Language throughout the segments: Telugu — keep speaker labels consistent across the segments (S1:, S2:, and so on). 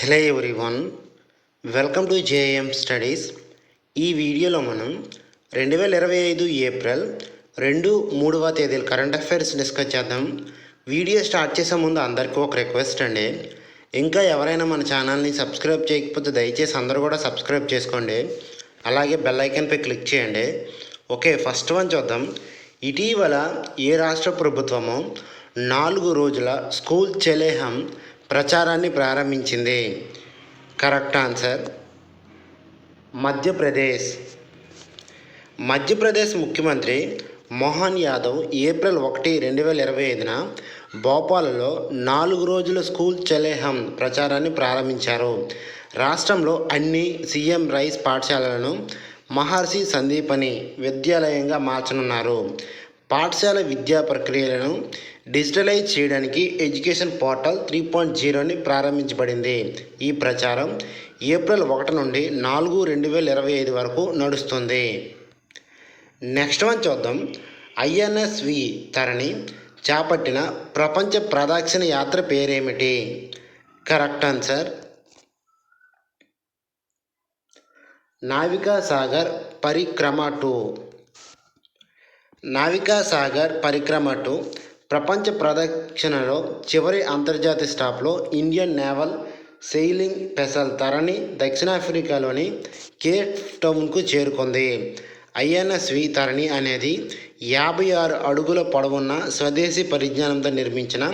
S1: Hello everyone welcome to JM studies ఈ వీడియోలో మనం రెండు వేల ఇరవై ఐదు ఏప్రిల్ రెండు మూడవ తేదీల కరెంట్ అఫైర్స్ డిస్కస్ చేద్దాం. వీడియో స్టార్ట్ చేసే ముందు అందరికీ ఒక రిక్వెస్ట్ అండి. ఇంకా ఎవరైనా మన ఛానల్ని సబ్స్క్రైబ్ చేయకపోతే దయచేసి అందరూ కూడా సబ్స్క్రైబ్ చేసుకోండి. అలాగే బెల్ ఐకాన్పై క్లిక్ చేయండి. ఓకే ఫస్ట్ వన్ చూద్దాం. ఇటీవల ఏ రాష్ట్ర ప్రభుత్వము నాలుగు రోజుల స్కూల్ చెలేహం ప్రచారాన్ని ప్రారంభించింది. Correct answer Madhya Pradesh. మధ్యప్రదేశ్ ముఖ్యమంత్రి మోహన్ యాదవ్ ఏప్రిల్ ఒకటి రెండు వేల ఇరవై ఐదున భోపాల్లో నాలుగు రోజుల స్కూల్ చలేహం ప్రచారాన్ని ప్రారంభించారు. రాష్ట్రంలో అన్ని సీఎం రైస్ పాఠశాలలను మహర్షి సందీపని విద్యాలయంగా మార్చనున్నారు. పాఠశాల విద్యా ప్రక్రియలను డిజిటలైజ్ చేయడానికి ఎడ్యుకేషన్ పోర్టల్ త్రీ పాయింట్ జీరోని ప్రారంభించబడింది. ఈ ప్రచారం ఏప్రిల్ ఒకటి నుండి నాలుగు రెండు వేల ఇరవై ఐదు వరకు నడుస్తుంది. నెక్స్ట్ వన్ చూద్దాం. ఐఎన్ఎస్వి తరణి చేపట్టిన ప్రపంచ ప్రదక్షిణ యాత్ర పేరేమిటి? కరెక్ట్ ఆన్సర్ నావికా సాగర్ పరిక్రమ టూ. నావికా సాగర్ పరిక్రమ టూ ప్రపంచ ప్రదక్షిణలో చివరి అంతర్జాతీయ స్టాప్లో Indian naval sailing vessel Tarini దక్షిణాఫ్రికాలోని Cape టౌన్కు చేరుకుంది. ఐఎన్ఎస్వి తరణి అనేది యాభై ఆరు అడుగుల పొడవున్న స్వదేశీ పరిజ్ఞానంతో నిర్మించిన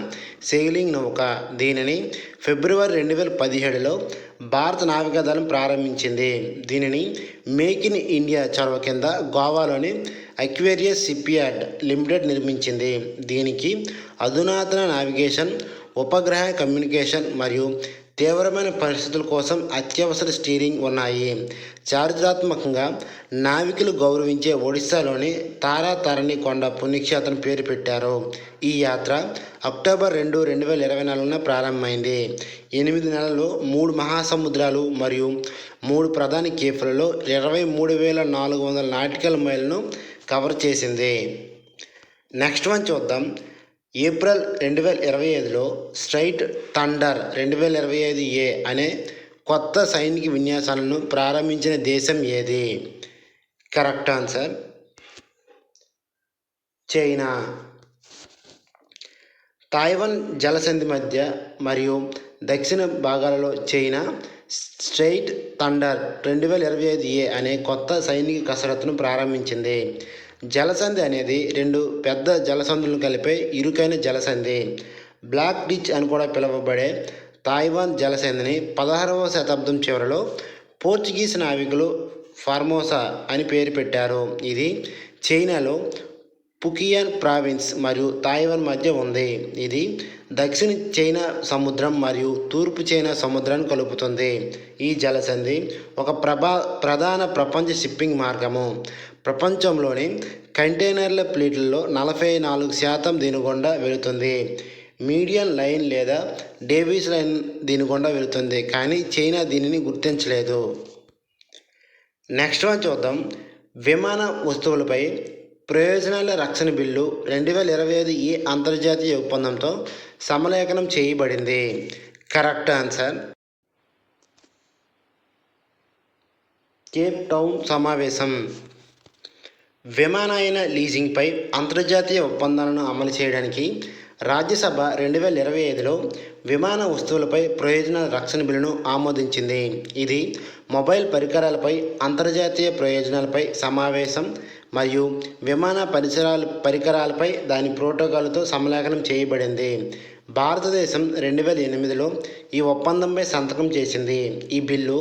S1: సెయిలింగ్ నౌక. దీనిని ఫిబ్రవరి రెండు వేల పదిహేడులో భారత నావికాదళం ప్రారంభించింది. దీనిని మేక్ ఇన్ ఇండియా చొరవ కింద గోవాలోని అక్వేరియస్ షిప్యార్డ్ లిమిటెడ్ నిర్మించింది. దీనికి అధునాతన నావిగేషన్ ఉపగ్రహ కమ్యూనికేషన్ మరియు తీవ్రమైన పరిస్థితుల కోసం అత్యవసర స్టీరింగ్ ఉన్నాయి. చారిత్రాత్మకంగా నావికులు గౌరవించే ఒడిశాలోని తారాతారణి కొండ పుణ్యక్షేత్రం పేరు పెట్టారు. ఈ యాత్ర అక్టోబర్ రెండు రెండు వేల ఇరవై నాలుగున ప్రారంభమైంది. ఎనిమిది నెలలు మూడు మహాసముద్రాలు మరియు మూడు ప్రధాన కేఫ్లలో ఇరవై మూడు వేల నాలుగు వందల నాటికల్ మైళ్ళను కవర్ చేసింది. నెక్స్ట్ వన్ చూద్దాం. ఏప్రిల్ రెండు వేల ఇరవై ఐదులో స్ట్రైట్ థండర్ రెండు వేల ఇరవై ఐదు ఏ అనే కొత్త సైనిక విన్యాసాలను ప్రారంభించిన దేశం ఏది? Correct answer China. తైవాన్ జలసంధి మధ్య మరియు దక్షిణ భాగాలలో చైనా స్ట్రైట్ థండర్ రెండు వేల ఇరవై ఐదు ఏ అనే కొత్త సైనిక కసరత్తును ప్రారంభించింది. జలసంధి అనేది రెండు పెద్ద జలసంధులను కలిపే ఇరుకైన జలసంధి. బ్లాక్ డిచ్ అని కూడా పిలువబడే తాయివాన్ జలసంధిని పదహారవ శతాబ్దం చివరిలో పోర్చుగీస్ నావికులు ఫార్మోసా అని పేరు పెట్టారు. ఇది చైనాలో పుకియాన్ ప్రావిన్స్ మరియు తాయివాన్ మధ్య ఉంది. ఇది దక్షిణ చైనా సముద్రం మరియు తూర్పు చైనా సముద్రాన్ని కలుపుతుంది. ఈ జలసంధి ఒక ప్రభా ప్రధాన ప్రపంచ షిప్పింగ్ మార్గము. ప్రపంచంలోని కంటైనర్ల ప్లేట్లలో నలభై నాలుగు శాతం దీని గుండా వెళుతుంది. మీడియం లైన్ లేదా డేవిస్ లైన్ దీని గుండా వెళుతుంది కానీ చైనా దీనిని గుర్తించలేదు. నెక్స్ట్ వన్ చూద్దాం. విమాన వస్తువులపై ప్రయోజనాల రక్షణ బిల్లు రెండు వేల ఇరవై ఐదు ఈ అంతర్జాతీయ ఒప్పందంతో సమలేఖనం చేయబడింది. కరెక్ట్ ఆన్సర్ కేప్ టౌన్ సమావేశం. విమానయాన లీజింగ్పై అంతర్జాతీయ ఒప్పందాలను అమలు చేయడానికి రాజ్యసభ రెండు వేల ఇరవై ఐదులో విమాన వస్తువులపై ప్రయోజనాల రక్షణ బిల్లును ఆమోదించింది. ఇది మొబైల్ పరికరాలపై అంతర్జాతీయ ప్రయోజనాలపై సమావేశం మరియు విమాన పరిసరాల పరికరాలపై దాని ప్రోటోకాల్తో సమలేఖనం చేయబడింది. భారతదేశం రెండు వేల ఎనిమిదిలో ఈ ఒప్పందంపై సంతకం చేసింది. ఈ బిల్లు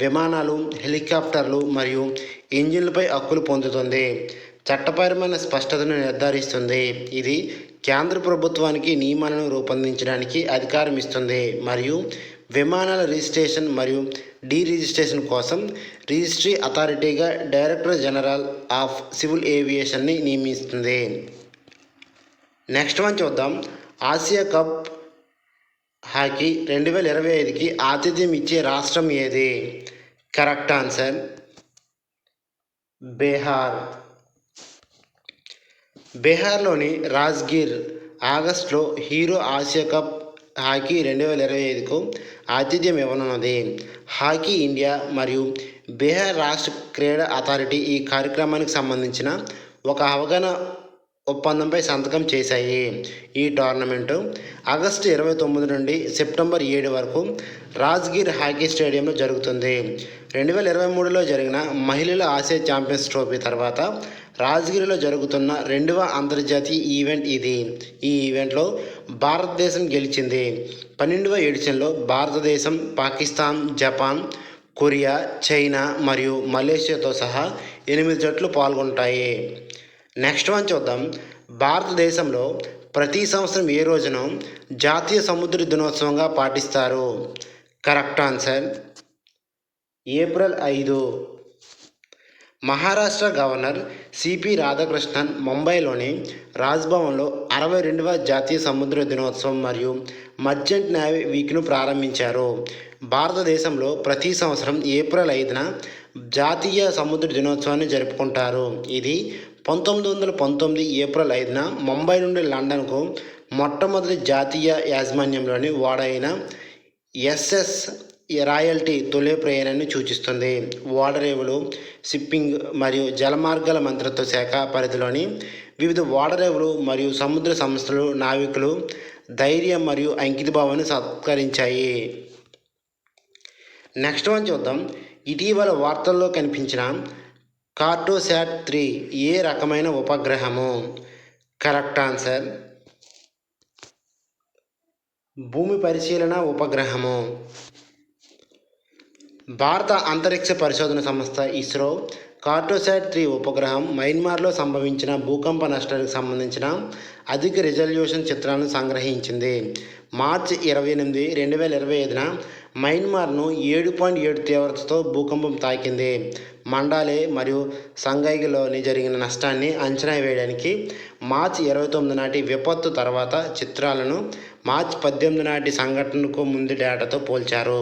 S1: విమానాలు హెలికాప్టర్లు మరియు ఇంజిన్లపై హక్కులు పొందుతుంది. చట్టపరమైన స్పష్టతను నిర్ధారిస్తుంది. ఇది కేంద్ర ప్రభుత్వానికి నియమాలను రూపొందించడానికి అధికారం ఇస్తుంది. మరియు విమానాల రిజిస్ట్రేషన్ మరియు డీ రిజిస్ట్రేషన్ కోసం రిజిస్ట్రీ అథారిటీగా డైరెక్టర్ జనరల్ ఆఫ్ సివిల్ ఏవియేషన్ని నియమిస్తుంది. నెక్స్ట్ వన్ చూద్దాం. ఆసియా కప్ హాకీ రెండు వేల ఇరవై ఐదుకి ఆతిథ్యం ఇచ్చే రాష్ట్రం ఏది? Correct answer. బీహార్. బీహార్లోని రాజ్గిర్ ఆగస్టులో హీరో ఆసియా కప్ హాకీ రెండు వేల ఇరవై ఐదుకు ఆతిథ్యం ఇవ్వనున్నది. హాకీ ఇండియా మరియు బీహార్ రాష్ట్ర క్రీడా అథారిటీ ఈ కార్యక్రమానికి సంబంధించిన ఒక అవగాహన ఒప్పందంపై సంతకం చేశాయి. ఈ టోర్నమెంటు ఆగస్టు ఇరవై తొమ్మిది నుండి సెప్టెంబర్ ఏడు వరకు రాజ్గిర్ హాకీ స్టేడియంలో జరుగుతుంది. రెండు వేల ఇరవై మూడులో జరిగిన మహిళల ఆసియా ఛాంపియన్స్ ట్రోఫీ తర్వాత రాజ్గిరిలో జరుగుతున్న రెండవ అంతర్జాతీయ ఈవెంట్ ఇది. ఈ ఈవెంట్లో భారతదేశం గెలిచింది. పన్నెండవ ఎడిషన్లో భారతదేశం పాకిస్తాన్ జపాన్ కొరియా చైనా మరియు మలేషియాతో సహా ఎనిమిది జట్లు పాల్గొంటాయి. నెక్స్ట్ వన్ చూద్దాం. భారతదేశంలో ప్రతి సంవత్సరం ఏ రోజున జాతీయ సముద్ర దినోత్సవంగా పాటిస్తారు? కరెక్ట్ ఆన్సర్ ఏప్రిల్ ఐదు. మహారాష్ట్ర గవర్నర్ సిపి రాధాకృష్ణన్ ముంబైలోని రాజ్భవన్లో అరవై రెండవ జాతీయ సముద్ర దినోత్సవం మరియు మర్చెంట్ నేవీ వీక్ను ప్రారంభించారు. భారతదేశంలో ప్రతి సంవత్సరం ఏప్రిల్ ఐదున జాతీయ సముద్ర దినోత్సవాన్ని జరుపుకుంటారు. ఇది పంతొమ్మిది వందల పంతొమ్మిది ఏప్రిల్ ఐదున ముంబై నుండి లండన్కు మొట్టమొదటి జాతీయ యాజమాన్యంలోని ఓడైన ఎస్ఎస్ రాయల్టీ తొలి ప్రయాణాన్ని సూచిస్తుంది. ఓడరేవులు షిప్పింగ్ మరియు జలమార్గాల మంత్రిత్వ శాఖ పరిధిలోని వివిధ ఓడరేవులు మరియు సముద్ర సంస్థలు నావికులు ధైర్యం మరియు అంకితభావాన్ని సత్కరించాయి. నెక్స్ట్ వన్ చూద్దాం. ఇటీవల వార్తల్లో కనిపించిన కార్టోశాట్ త్రీ ఏ రకమైన ఉపగ్రహము? Correct answer. భూమి పరిశీలన ఉపగ్రహము. భారత అంతరిక్ష పరిశోధన సంస్థ ఇస్రో కార్టోసాట్ త్రీ ఉపగ్రహం మయన్మార్లో సంభవించిన భూకంప నష్టానికి సంబంధించిన అధిక రిజల్యూషన్ చిత్రాలను సంగ్రహించింది. మార్చి ఇరవై ఎనిమిది రెండు వేల ఇరవై ఐదున మయన్మార్ను ఏడు పాయింట్ ఏడు తీవ్రతతో భూకంపం తాకింది. మండాలే మరియు సంగైగిలోని జరిగిన నష్టాన్ని అంచనా వేయడానికి మార్చి ఇరవై తొమ్మిది నాటి విపత్తు తర్వాత చిత్రాలను మార్చి పద్దెనిమిది నాటి సంఘటనకు ముందు డేటాతో పోల్చారు.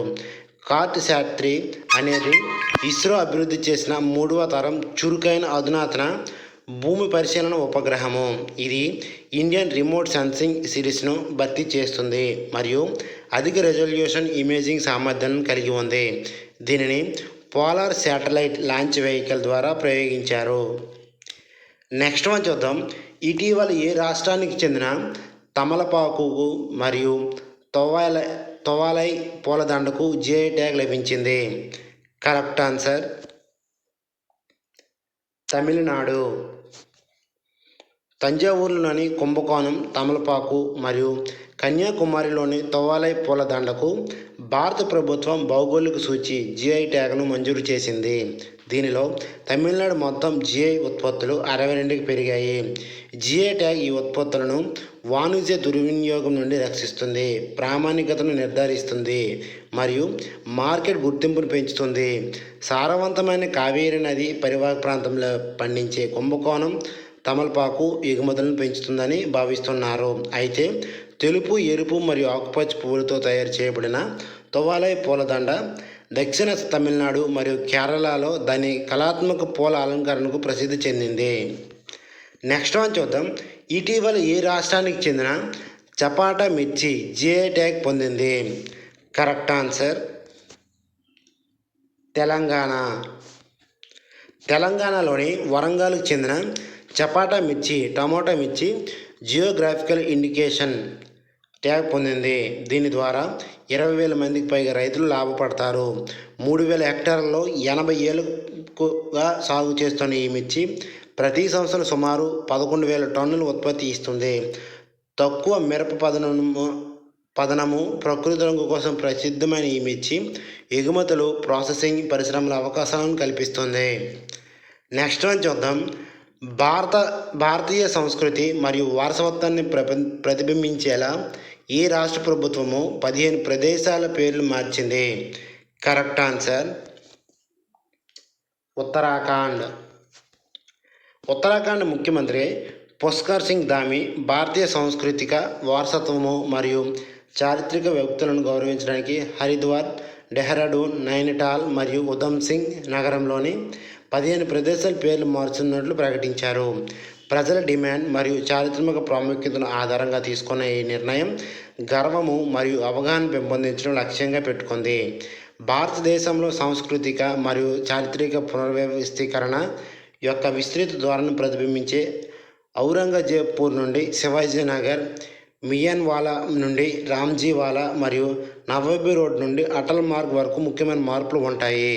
S1: కార్ట్ శాస్త్రి అనేది ఇస్రో అభివృద్ధి చేసిన మూడవ తరం చురుకైన అధునాతన భూమి పరిశీలన ఉపగ్రహము. ఇది ఇండియన్ రిమోట్ సెన్సింగ్ సిరీస్ను భర్తీ చేస్తుంది మరియు అధిక రెజల్యూషన్ ఇమేజింగ్ సామర్థ్యాలను కలిగి ఉంది. దీనిని పోలార్ శాటిలైట్ లాంచ్ వెహికల్ ద్వారా ప్రయోగించారు. నెక్స్ట్ వన్ చూద్దాం. ఇటీవల ఏ రాష్ట్రానికి చెందిన తమలపాకు మరియు తొవాల తొవాలై పూలదండకు జిఐ ట్యాగ్ లభించింది? Correct answer Tamil Nadu. తంజావూరులోని Kumbakonam తమలపాకు మరియు కన్యాకుమారిలోని తోవాలై పూలదండకు భారత ప్రభుత్వం భౌగోళిక సూచి జిఐ ట్యాగ్ను మంజూరు చేసింది. దీనిలో తమిళనాడు మొత్తం జిఐ ఉత్పత్తులు అరవై రెండుకి పెరిగాయి. జిఐ ట్యాగ్ ఈ ఉత్పత్తులను వాణిజ్య దుర్వినియోగం నుండి రక్షిస్తుంది ప్రామాణికతను నిర్ధారిస్తుంది మరియు మార్కెట్ గుర్తింపును పెంచుతుంది. సారవంతమైన కావేరీ నది పరివాహక ప్రాంతంలో పండించే కుంభకోణం తమలపాకు ఎగుమతులను పెంచుతుందని భావిస్తున్నారు. అయితే తెలుపు ఎరుపు మరియు ఆకుపచ్చ పువ్వులతో తయారు చేయబడిన తొవాలై పూలదండ దక్షిణ తమిళనాడు మరియు కేరళలో దాని కళాత్మక పూల అలంకరణకు ప్రసిద్ధి చెందింది. నెక్స్ట్ వన్ చూద్దాం. ఇటీవల ఏ రాష్ట్రానికి చెందిన చపాటా మిర్చి జిఐ ట్యాగ్ పొందింది? Correct answer Telangana. తెలంగాణలోని వరంగల్కు చెందిన చపాటా మిర్చి టమోటా మిర్చి జియోగ్రాఫికల్ ఇండికేషన్ ట్యాగ్ పొందింది. దీని ద్వారా ఇరవై వేల మందికి పైగా రైతులు లాభపడతారు. మూడు వేల హెక్టార్లలో ఎనభై ఏళ్ళుగా సాగు చేస్తున్న ఈ మిర్చి ప్రతి సంవత్సరం సుమారు పదకొండు వేల టన్నులు ఉత్పత్తి ఇస్తుంది. తక్కువ మిరప పదనము పదనము ప్రకృతి రంగు కోసం ప్రసిద్ధమైన ఈ మిర్చి ఎగుమతులు ప్రాసెసింగ్ పరిశ్రమల అవకాశాలను కల్పిస్తుంది. నెక్స్ట్ వన్ చూద్దాం. భారత భారతీయ సంస్కృతి మరియు వారసత్వాన్ని ప్రప ప్రతిబింబించేలా ఈ రాష్ట్ర ప్రభుత్వము పదిహేను ప్రదేశాల పేర్లు మార్చింది. Correct answer Uttarakhand. ఉత్తరాఖండ్ ముఖ్యమంత్రి పుష్కర్ సింగ్ ధామి భారతీయ సాంస్కృతిక వారసత్వము మరియు చారిత్రక వ్యక్తులను గౌరవించడానికి హరిద్వార్ డెహ్రాడూన్ నైనిటాల్ మరియు ఉధమ్ సింగ్ నగరంలోని పదిహేను ప్రదేశాల పేర్లు మారుస్తున్నట్లు ప్రకటించారు. ప్రజల డిమాండ్ మరియు చారిత్రక ప్రాముఖ్యతను ఆధారంగా తీసుకున్న ఈ నిర్ణయం గర్వము మరియు అవగాహన పెంపొందించడం లక్ష్యంగా పెట్టుకుంది. భారతదేశంలో సాంస్కృతిక మరియు చారిత్రక పునర్వ్యవస్థీకరణ యొక్క విస్తృత ధోరణిని ప్రతిబింబించే ఔరంగజేబ్పూర్ నుండి శివాజీనగర్ మియన్వాలా నుండి రామ్జీవాలా మరియు నవాబీ రోడ్ నుండి అటల్ మార్గ్ వరకు ముఖ్యమైన మార్పులు ఉంటాయి.